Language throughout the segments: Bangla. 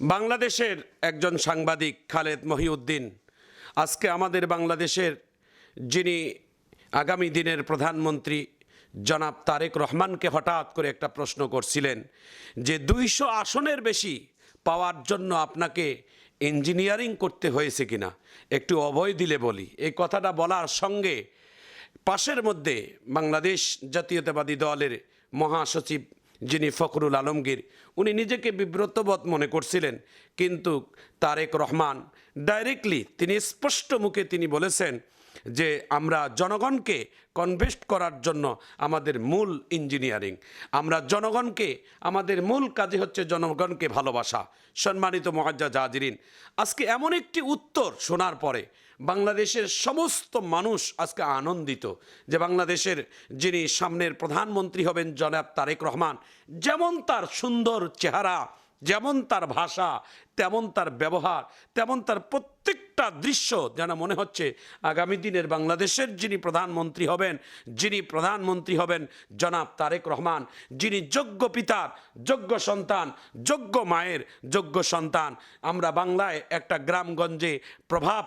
বাংলাদেশের একজন সাংবাদিক, খালেদ মহিউদ্দিন। আজকে আমাদের বাংলাদেশের যিনি আগামী দিনের প্রধানমন্ত্রী, জনাব তারেক রহমানকে হঠাৎ করে একটা প্রশ্ন করছিলেন যে দুইশো আসনের বেশি পাওয়ার জন্য আপনাকে ইঞ্জিনিয়ারিং করতে হয়েছে কিনা? একটু অভয় দিলে বলি। এই কথাটা বলার সঙ্গে পাশের মধ্যে বাংলাদেশ জাতীয়তাবাদী দলের মহাসচিব যিনি ফখরুল আলমগীর, উনি নিজেকে বিব্রতবোধ মনে করছিলেন। কিন্তু তারেক রহমান ডাইরেক্টলি তিনি স্পষ্ট মুখে তিনি বলেছেন যে, আমরা জনগণকে কনভেস্ট করার জন্য আমাদের মূল ইঞ্জিনিয়ারিং আমরা জনগণকে, আমাদের মূল কাজে হচ্ছে জনগণকে ভালোবাসা। সম্মানিত মহাজ্জা জাজিরিন, আজকে এমন একটি উত্তর শোনার পরে বাংলাদেশের সমস্ত মানুষ আজকে আনন্দিত যে বাংলাদেশের যিনি সামনের প্রধানমন্ত্রী হবেন জনাব তারেক রহমান, যেমন তার সুন্দর চেহারা, যেমন তার ভাষা তেমন তার ব্যবহার, তেমন তার প্রত্যেকটা দৃশ্য যেন মনে হচ্ছে আগামী দিনের বাংলাদেশের যিনি প্রধানমন্ত্রী হবেন, যিনি প্রধানমন্ত্রী হবেন জনাব তারেক রহমান, যিনি যোগ্য পিতার, যোগ্য সন্তান, যোগ্য মায়ের, যোগ্য সন্তান। আমরা বাংলায় একটা গ্রামগঞ্জে প্রভাব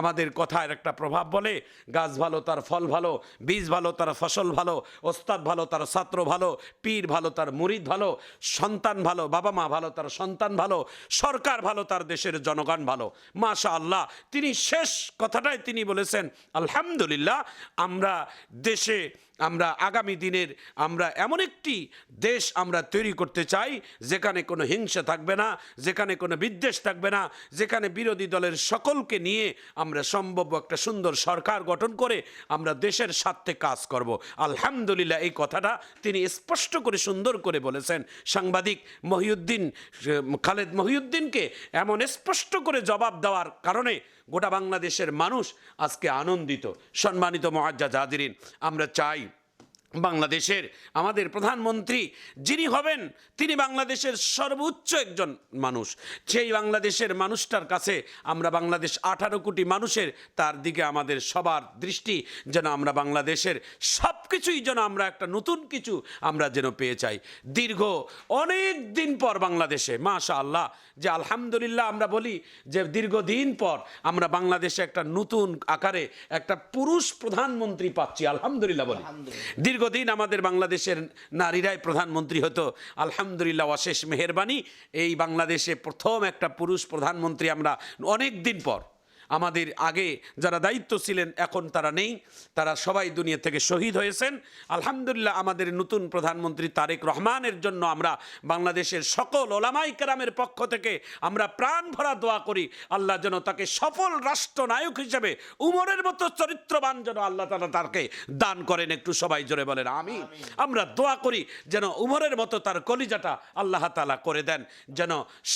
আমাদের কথার একটা প্রভাব বলে, গাছ ভালো তার ফল ভালো, বীজ ভালো তার ফসল ভালো, ওস্তাদ ভালো তার ছাত্র ভালো, পীর ভালো তার মুরিদ ভালো, সন্তান ভালো, বাবা মা ভালো তার সন্তান ভালো, সরকার ভালো, তার দেশের জনগণ ভালো। মাশা আল্লাহ তিনি শেষ কথাটাই তিনি বলেছেন, আলহামদুলিল্লাহ, আমরা দেশে আমরা আগামী দিনের আমরা এমন একটি দেশ আমরা তৈরি করতে চাই, যেখানে কোনো হিংসা থাকবে না, যেখানে কোনো বিদ্বেষ থাকবে না, যেখানে বিরোধী দলের সকলকে নিয়ে আমরা সম্ভব একটা সুন্দর সরকার গঠন করে আমরা দেশের স্বার্থে কাজ করব। আলহামদুলিল্লাহ এই কথাটা তিনি স্পষ্ট করে সুন্দর করে বলেছেন। সাংবাদিক মহিউদ্দিন খালেদ মহিউদ্দিনকে এমন স্পষ্ট করে জবাব দেওয়ার কারণে গোটা বাংলাদেশের মানুষ আজকে আনন্দিত সম্মানিত মহাজ্জা জাদিরিন আমরা চাই বাংলাদেশের আমাদের প্রধানমন্ত্রী যিনি হবেন তিনি বাংলাদেশের সর্বোচ্চ একজন মানুষ। সেই বাংলাদেশের মানুষটার কাছে আমরা বাংলাদেশ আঠারো কোটি মানুষের তার দিকে আমাদের সবার দৃষ্টি যেন আমরা বাংলাদেশের সব কিছুই যেন আমরা একটা নতুন কিছু আমরা যেন পেয়ে চাই। দীর্ঘ অনেক দিন পর বাংলাদেশে মাশা আল্লাহ যে আলহামদুলিল্লাহ আমরা বলি যে দীর্ঘদিন পর আমরা বাংলাদেশে একটা নতুন আকারে একটা পুরুষ প্রধানমন্ত্রী পাচ্ছি আলহামদুলিল্লাহ বলি। দীর্ঘদিন আমাদের বাংলাদেশের নারীরাই প্রধানমন্ত্রী হতো। আলহামদুলিল্লাহ, অশেষ মেহরবানি। এই বাংলাদেশে প্রথম একটা পুরুষ প্রধানমন্ত্রী আমরা অনেক দিন পর। আমাদের আগে যারা দায়িত্ব ছিলেন, এখন তারা নেই। তারা সবাই দুনিয়া থেকে শহীদ হয়েছেন। আলহামদুলিল্লাহ আমাদের নতুন প্রধানমন্ত্রী তারেক রহমানের জন্য আমরা বাংলাদেশের সকল ওলামাই কেরামের পক্ষ থেকে আমরা প্রাণ ভরা দোয়া করি। আল্লাহ যেন তাকে সফল রাষ্ট্রনায়ক হিসেবে, উমরের মতো চরিত্রবান যেন আল্লাহ তালা তাকে দান করেন। একটু সবাই জোরে বলেন আমি আমরা দোয়া করি যেন উমরের মতো তার কলিজাটা আল্লাহ তালা করে দেন, যেন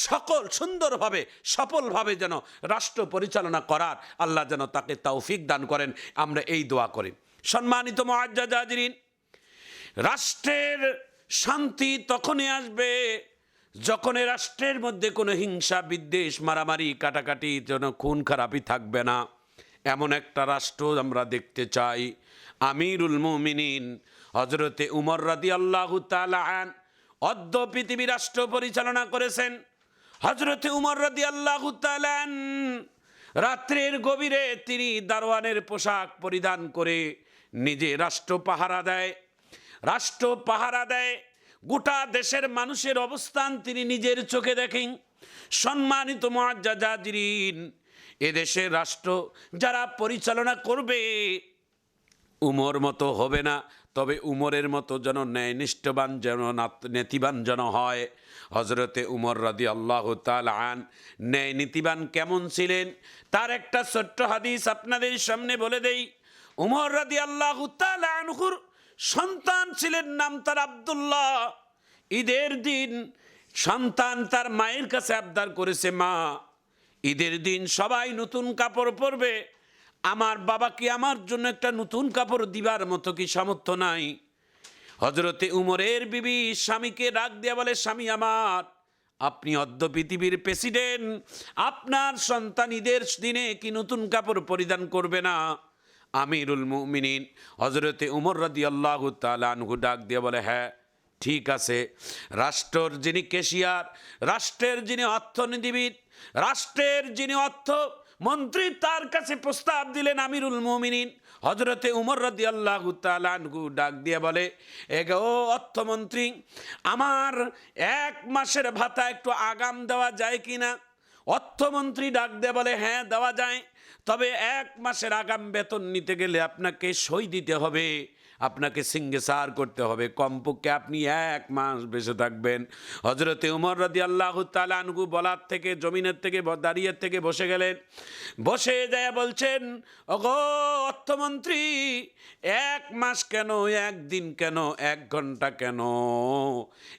সকল সুন্দরভাবে, সফলভাবে যেন রাষ্ট্র পরিচালনা করার। আল্লাহ যেন তাকে তৌফিক দান করেন, আমরা এই দোয়া করি। সম্মানিত মহাজ্জা জাজরিন, রাষ্ট্রের শান্তি তখনই আসবে যখন রাষ্ট্রের মধ্যে কোনো হিংসা, বিদ্বেষ, মারামারি, কাটাকাটি যেন খুন খারাপই থাকবে না। এমন একটা রাষ্ট্র আমরা দেখতে চাই। আমিরুল মুমিনিন হজরতে উমর রাদি আল্লাহ তালান অদ্য পৃথিবী রাষ্ট্র পরিচালনা করেছেন। হজরতে উমর রাদি আল্লাহ তালান রাত্রের গভীরে তিনি দারোয়ানের পোশাক পরিধান করে নিজে রাষ্ট্র পাহারা দেয়। রাষ্ট্র পাহারা দেয়। গোটা দেশের মানুষের অবস্থান তিনি নিজের চোখে দেখেন। সম্মানিত মহাজ্জা জাজরিন এদেশের রাষ্ট্র যারা পরিচালনা করবে, উমর মতো হবে না। তবে উমরের মতো যেন ন্যায়নিষ্ঠবান যেন নাত- নীতিবান যেন হয়। হজরতে উমর রাদি আল্লাহ আন ন্যায় নীতিবান কেমন ছিলেন? তার একটা ছোট্ট হাদিস আপনাদের সামনে বলে দেই। উমর রাদি আল্লাহ আনহুর সন্তান ছিলেন নাম তার আবদুল্লাহ। ঈদের দিন সন্তান তার মায়ের কাছে আবদার করেছে মা। ঈদের দিন সবাই নতুন কাপড় পরবে। আমার বাবা কি আমার জন্য একটা নতুন কাপড় দিবার মতো কি সামর্থ্য নাই? হজরতে উমরের বিবি স্বামীকে রাগ দিয়া বলে, স্বামী আমার, আপনি অদ্য পৃথিবীর প্রেসিডেন্ট। আপনার সন্তান ঈদের দিনে কি নতুন কাপড় পরিধান করবে না? আমিরুল মুমিনিন হজরতে উমর রাদি আল্লাহ তালু ডাক দিয়ে বলে হ্যাঁ ঠিক আছে। রাষ্ট্রর যিনি কেশিয়ার, রাষ্ট্রের যিনি অর্থনীতিবিদ, রাষ্ট্রের যিনি অর্থ মন্ত্রী তার কাছে প্রস্তাব দিলেন আমিরুল মুমিনিন। হজরতে উমর রদি আল্লাহ তালানহু ডাক দিয়ে বলে, এগো অর্থমন্ত্রী, আমার এক মাসের ভাতা একটু আগাম দেওয়া যায় কি না অর্থমন্ত্রী ডাক দিয়ে বলে হ্যাঁ দেওয়া যায়। তবে এক মাসের আগাম বেতন নিতে গেলে আপনাকে সই দিতে হবে। আপনাকে সিঙ্গেসার করতে হবে। কমপক্ষে আপনি এক মাস বেঁচে থাকবেন। হজরতে উমর রাদি আল্লাহ তালানহু বলার থেকে, জমিনের থেকে দাঁড়িয়ে থেকে বসে গেলেন। বসে যায় বলছেন, ওগো অর্থমন্ত্রী, এক মাস কেন, একদিন কেন, এক ঘণ্টা কেন,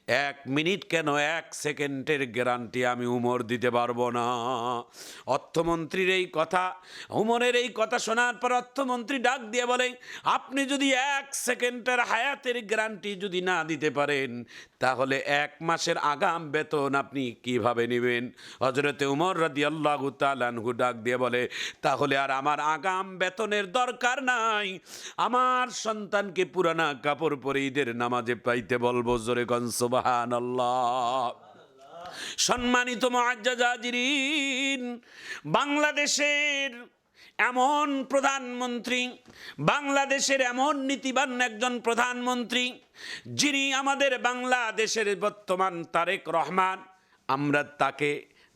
এক মিনিট কেন, এক সেকেন্ডের গ্যারান্টি আমি উমর দিতে পারব না? অর্থমন্ত্রীর এই কথা, উমরের এই কথা শোনার পর অর্থমন্ত্রী ডাক দিয়ে বলে আপনি যদি এক সেকেন্ডের হায়াতের গ্যারান্টি যদি না দিতে পারেন, তাহলে এক মাসের আগাম বেতন আপনি কীভাবে নেবেন? হজরতে উমর রাদি আল্লাহ তালানহু ডাক দিয়ে বলে, তাহলে আর আমার আগাম বেতনের দরকার নাই। আমার সন্তানকে পুরানা কাপড় পরে ঈদের নামাজে পাইতে বলব, জোরে কনসবাহান আল্লাহ সম্মানিত মহাজাজিরিন বাংলাদেশের এমন প্রধানমন্ত্রী, বাংলাদেশের এমন নীতিবান একজন প্রধানমন্ত্রী, যিনি আমাদের বাংলাদেশের বর্তমান তারেক রহমান। আমরা তাকে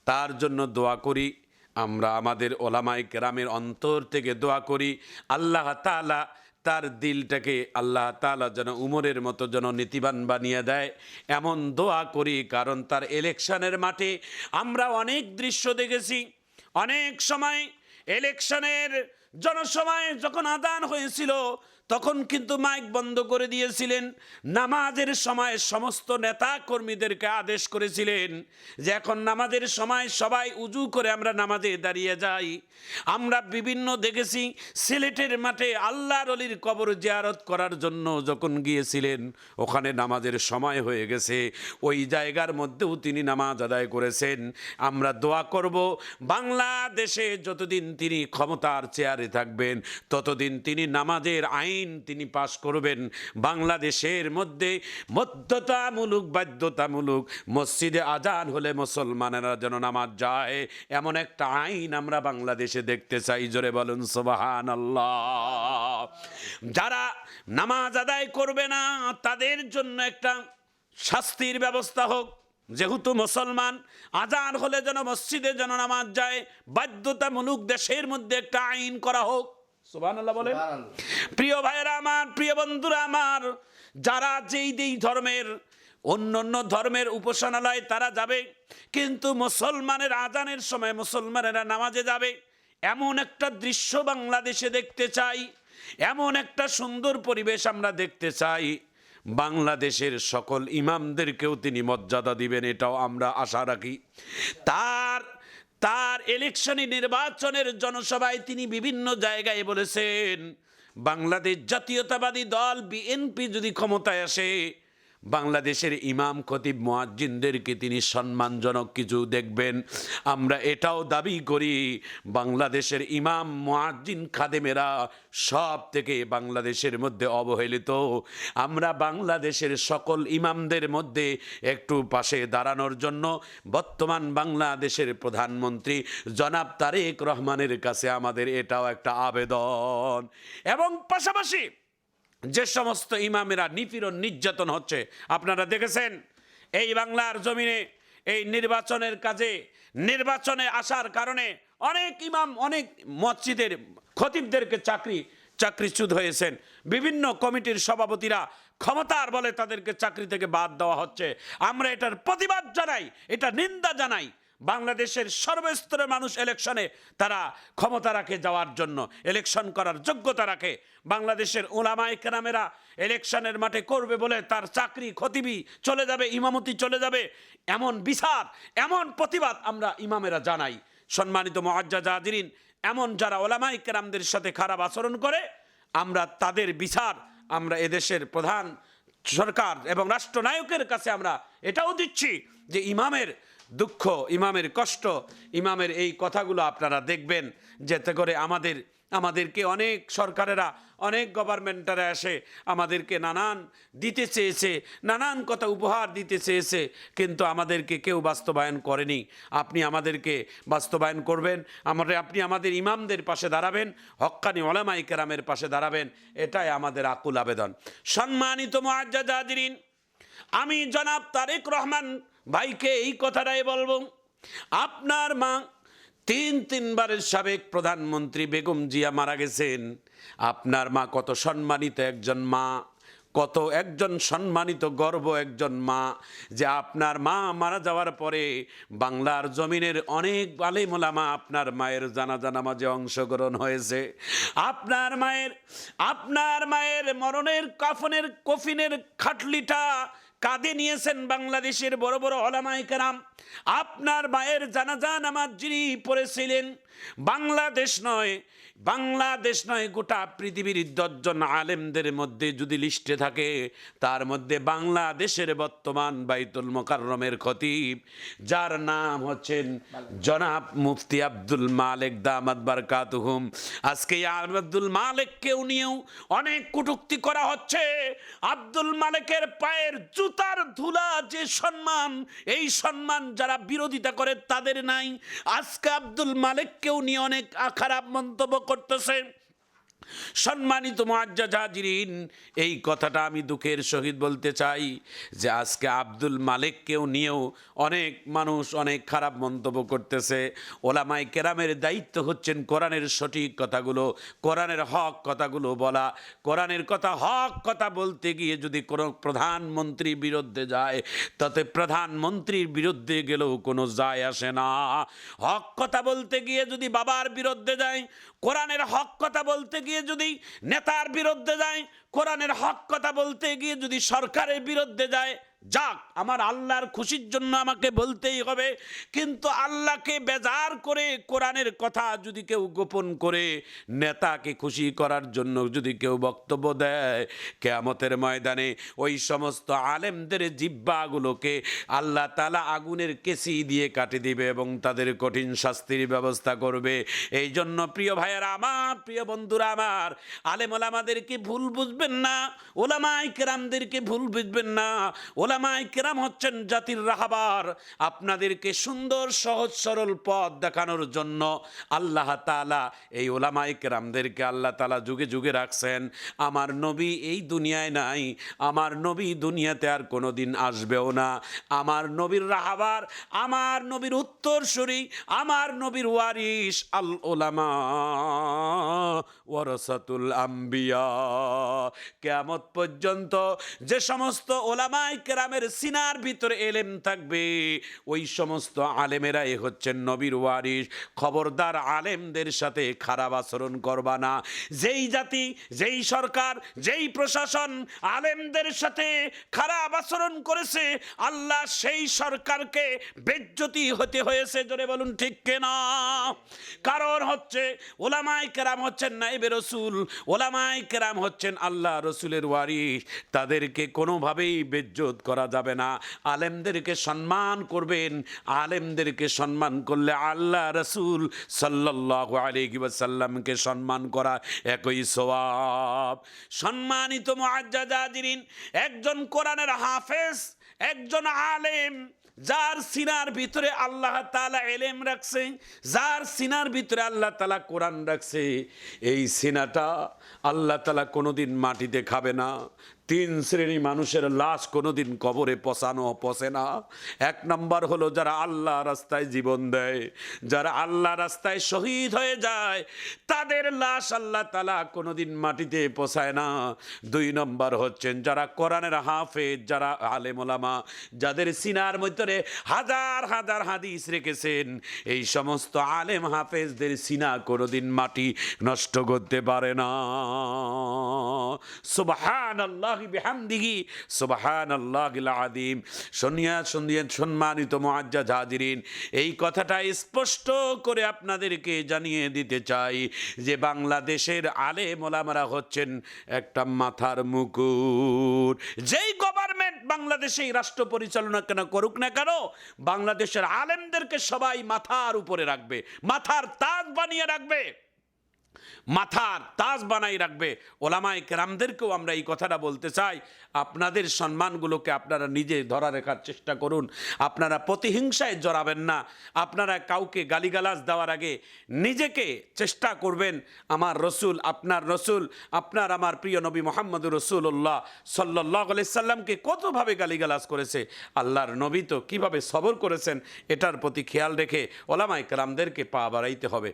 তার জন্য দোয়া করি, আমরা আমাদের ওলামাই গ্রামের অন্তর থেকে দোয়া করি, আল্লাহ তালা তার দিলটাকে আল্লাহ তালা যেন উমরের মতো যেন নীতিবান বানিয়ে দেয়। এমন দোয়া করি, কারণ তার ইলেকশনের মাঠে আমরা অনেক দৃশ্য দেখেছি, অনেক সময় ইলেকশনের জনসভায় যখন আদান হয়েছিল তখন কিন্তু মাইক বন্ধ করে দিয়েছিলেন। নামাজের সময় সমস্ত নেতা কর্মীদেরকে আদেশ করেছিলেন যে এখন নামাজের সময় সবাই উজু করে আমরা নামাজে দাঁড়িয়ে যাই। আমরা বিভিন্ন দেখেছি সিলেটের মাঠে আল্লাহর অলির কবর জিয়ারত করার জন্য যখন গিয়েছিলেন, ওখানে নামাজের সময় হয়ে গেছে। ওই জায়গার মধ্যেও তিনি নামাজ আদায় করেছেন। আমরা দোয়া করব, বাংলাদেশে যতদিন তিনি ক্ষমতার চেয়ারে থাকবেন, ততদিন তিনি নামাজের আইন তিনি পাশ করবেন। বাংলাদেশের মধ্যে মধ্যতামূলক, বাধ্যতামূলক মসজিদে আজান হলে মুসলমানেরা যেন নামাজ যায়। এমন একটা আইন আমরা বাংলাদেশে দেখতে চাই, জোরে বলুন সোবাহান আল্লাহ যারা নামাজ আদায় করবে না, তাদের জন্য একটা শাস্তির ব্যবস্থা হোক। যেহেতু মুসলমান, আজান হলে যেন মসজিদে যেন নামাজ যায়, বাধ্যতামূলক দেশের মধ্যে একটা আইন করা হোক। বলেন। প্রিয় ভাইয়েরা আমার প্রিয় বন্ধুরা আমার যারা যেই যেই ধর্মের অন্য অন্য ধর্মের উপাসনালয় তারা যাবে কিন্তু মুসলমানের আজানের সময় মুসলমানেরা নামাজে যাবে এমন একটা দৃশ্য বাংলাদেশে দেখতে চাই এমন একটা সুন্দর পরিবেশ আমরা দেখতে চাই। বাংলাদেশের সকল ইমামদেরকেও তিনি মর্যাদা দিবেন এটাও আমরা আশা রাখি। তার তার ইলেকশনে নির্বাচনের জনসভায় তিনি বিভিন্ন জায়গায় বলেছেন, বাংলাদেশ জাতীয়তাবাদী দল বিএনপি যদি ক্ষমতায় আসে বাংলাদেশের ইমাম খতিব মোয়াজ্জিনদেরকে তিনি সম্মানজনক কিছু দেখবেন। আমরা এটাও দাবি করি, বাংলাদেশের ইমাম মোয়াজ্জিন খাদেমেরা সব থেকে বাংলাদেশের মধ্যে অবহেলিত। আমরা বাংলাদেশের সকল ইমামদের মধ্যে একটু পাশে দাঁড়ানোর জন্য বর্তমান বাংলাদেশের প্রধানমন্ত্রী জনাব তারেক রহমানের কাছে আমাদের এটাও একটা আবেদন। এবং পাশাপাশি যে সমস্ত ইমামেরা নিপীড়ন, নির্যাতন হচ্ছে, আপনারা দেখেছেন? এই বাংলার জমিনে, এই নির্বাচনের কাজে, নির্বাচনে আসার কারণে অনেক ইমাম, অনেক মসজিদের খতিবদেরকে চাকরি, চাকরিচ্যুত হয়েছেন। বিভিন্ন কমিটির সভাপতিরা ক্ষমতার বলে তাদেরকে চাকরি থেকে বাদ দেওয়া হচ্ছে। আমরা এটার প্রতিবাদ জানাই, এটা নিন্দা জানাই। বাংলাদেশের সর্বস্তরের মানুষ ইলেকশনে তারা ক্ষমতা রাখে যাওয়ার জন্য ইলেকশন করার যোগ্যতা রাখে। বাংলাদেশের ওলামায় কেরামেরা ইলেকশনের মাঠে করবে বলে তার চাকরি খতিবি চলে যাবে, ইমামতি চলে যাবে। এমন বিচার, এমন প্রতিবাদ আমরা ইমামেরা জানাই। সম্মানিত মহাজ্জা জাহাজিরিন এমন যারা ওলামাই কেরামদের সাথে খারাপ আচরণ করে, আমরা তাদের বিচার, আমরা এদেশের প্রধান সরকার এবং রাষ্ট্রনায়কের কাছে আমরা এটাও দিচ্ছি যে ইমামের দুঃখ, ইমামের কষ্ট, ইমামের এই কথাগুলো আপনারা দেখবেন, যাতে করে আমাদের, আমাদেরকে অনেক সরকারেরা, অনেক গভর্নমেন্টারা এসে আমাদেরকে নানান দিতে চেয়েছে, নানান কথা উপহার দিতে চেয়েছে, কিন্তু আমাদেরকে কেউ বাস্তবায়ন করেনি। আপনি আমাদেরকে বাস্তবায়ন করবেন আমাদের আপনি আমাদের ইমামদের পাশে দাঁড়াবেন, হক্কানি ওলামাই কেরামের পাশে দাঁড়াবেন, এটাই আমাদের আকুল আবেদন। সম্মানিত হাজিরিন, আমি জনাব তারেক রহমান ভাইকে এই কথাটাই বলব। আপনার মা তিন তিনবারের সাবেক প্রধানমন্ত্রী বেগম জিয়া মারা গেছেন। আপনার মা কত সম্মানিত একজন মা, কত একজন সম্মানিত গর্ব একজন মা, যে আপনার মা মারা যাওয়ার পরে বাংলার জমিনের অনেক আলেমোলামা আপনার মায়ের জানাজা নামাজে অংশগ্রহণ হয়েছে। আপনার মায়ের আপনার মায়ের মরণের কাফনের কফিনের খাটলিটা কাঁধে নিয়েছেন বাংলাদেশের বড় বড় ওলামায়ে কেরাম। আপনার মায়ের জানাজা নামাজ যিনি পড়েছিলেন, বাংলাদেশ নয় বাংলাদেশ নয়, গোটা পৃথিবীর দশজন আলেমদের মধ্যে যদি লিস্টে থাকে, তার মধ্যে বাংলাদেশের বর্তমান বাইতুল মোকাররমের খতিব, যার নাম হচ্ছেন জনাব মুফতি আব্দুল মালেক দামাদ বারকাতুহুম। আজকে আব্দুল মালেককেও নিয়েও অনেক কটুক্তি করা হচ্ছে। আব্দুল মালেকের পায়ের জুতার ধুলা যে সম্মান, এই সম্মান যারা বিরোধিতা করে তাদের নাই। আজকে আব্দুল মালিককেও নিয়ে অনেক খারাপ মন্তব্য করতেছে। সম্মানিত মুআজ্জাজ হাজিরিন এই কথাটা আমি দুঃখের সহিত বলতে চাই যে আজকে আব্দুল মালিককেও নিয়েও অনেক মানুষ অনেক খারাপ মন্তব্য করতেছে। ওলামাই কেরামের দায়িত্ব হচ্ছেন কোরআনের সঠিক কথাগুলো, কোরআনের হক কথাগুলো বলা। কোরআনের কথা, হক কথা বলতে গিয়ে যদি কোনো প্রধানমন্ত্রীর বিরুদ্ধে যায়, তাতে প্রধানমন্ত্রীর বিরুদ্ধে গেলেও কোনো যায় আসে না। হক কথা বলতে গিয়ে যদি বাবার বিরুদ্ধে যায় কোরআনের হক কথা বলতে গিয়ে যদি নেতার বিরুদ্ধে যায়, কোরআনের হক কথা বলতে গিয়ে যদি সরকারের বিরুদ্ধে যায় যাক, আমার আল্লাহর খুশির জন্য আমাকে বলতেই হবে, কিন্তু আল্লাহকে বেজার করে কোরআনের কথা যদি কেউ গোপন করে, নেতাকে খুশি করার জন্য যদি কেউ বক্তব্য দেয়, কেয়ামতের ময়দানে ওই সমস্ত আলেমদের জিব্বাগুলোকে আল্লাহ তালা আগুনের কেসি দিয়ে কাটে দিবে এবং তাদের কঠিন শাস্তির ব্যবস্থা করবে। এই জন্য প্রিয় ভাইয়েরা আমার, প্রিয় বন্ধুরা আমার আলেম ওলামাদেরকে ভুল বুঝবেন না ওলামাই কেরামদেরকে ভুল বুঝবেন না ওলামাই কেরাম হচ্ছেন জাতির রাহাবার। আপনাদেরকে সুন্দর, সহজ, সরল পথ দেখানোর জন্য আল্লাহ তালা এই ওলামাই কেরামদেরকে আল্লাহ তালা যুগে যুগে রাখছেন। আমার নবী এই দুনিয়ায় নাই, আমার নবী দুনিয়াতে আর কোনো দিন আসবেও না। আমার নবীর রাহাবার, আমার নবীর উত্তরসূরি, আমার নবীর ওয়ারিস আল ওলামা ওয়ারসাতুল আম্বিয়া। কেয়ামত পর্যন্ত যে সমস্ত ওলামাই কেরামের সিনার ভিতরে এলেম থাকবে। ওই সমস্ত আলেমেরাই হচ্ছেন নবীর ওয়ারিস খবরদার আলেমদের সাথে খারাপ আচরণ করবা না। যেই জাতি, যেই সরকার, যেই প্রশাসন আলেমদের সাথে খারাপ আচরণ করেছে, আল্লাহ সেই সরকারকে বেজ্জতি হতে হয়েছে। জোরে বলুন, ঠিক কেনা? কারণ হচ্ছে ওলামাই কেরাম হচ্ছেন নাইবে রসুল ওলামাই কেরাম হচ্ছেন আল্লাহ রসুলের ওয়ারিস তাদেরকে কোনোভাবেই বেজ্জত করা যাবে না। আলেমদেরকে সম্মান করবেন। আলেমদেরকে সম্মান করলে আল্লাহ রসুল সাল্লাহ আলিহি ওয়াসাল্লামকে সম্মান করা একই সওয়াব। সম্মানিত একজন কোরআনের হাফেজ, একজন আলেম, যার সিনার ভিতরে আল্লাহ তালা এলেম রাখছে, যার সিনার ভিতরে আল্লাহ তালা কোরআন রাখছে, এই সিনাটা আল্লাহ তালা কোনোদিন মাটিতে খাবে না। তিন শ্রেণি মানুষের লাশ কোনোদিন কবরে পচানো পচে না। এক নম্বর হলো যারা আল্লাহ রাস্তায় জীবন দেয়, যারা আল্লাহ রাস্তায় শহীদ হয়ে যায়, তাদের লাশ আল্লাহ তালা কোনোদিন মাটিতে পচায় না। দুই নম্বর হচ্ছেন যারা কোরআনের হাফেজ, যারা আলেমোলামা যাদের সিনার ভিতরে হাজার হাজার হাদিস রেখেছেন, এই সমস্ত আলেম হাফেজদের সিনা কোনোদিন মাটি নষ্ট করতে পারে না। আদিম সম্মানিত এই কথাটা স্পষ্ট করে আপনাদেরকে জানিয়ে দিতে চাই যে বাংলাদেশের আলে মোলামারা হচ্ছেন একটা মাথার মুকুট। যেই গভর্নমেন্ট বাংলাদেশে রাষ্ট্র পরিচালনা কেন করুক না কেন, বাংলাদেশের আলেমদেরকে সবাই মাথার উপরে রাখবে, মাথার তাজ বানিয়ে রাখবে। মাথার তাজ বানাই রাখবে। ওলামায় কেরামদেরকেও আমরা এই কথাটা বলতে চাই। আপনাদের সম্মানগুলোকে আপনারা নিজে ধরা রাখার চেষ্টা করুন। আপনারা প্রতিহিংসায় জড়াবেন না। আপনারা কাউকে গালিগালাজ দেওয়ার আগে নিজেকে চেষ্টা করবেন। আমার রসুল, আপনার রসুল, আপনার আমার প্রিয় নবী মোহাম্মদ রসুল্লাহ সাল্লাহ সাল্লামকে কতভাবে গালিগালাজ করেছে? আল্লাহর নবী তো কীভাবে সবর করেছেন? এটার প্রতি খেয়াল রেখে ওলামায় কেরামদেরকে পা বাড়াইতে হবে।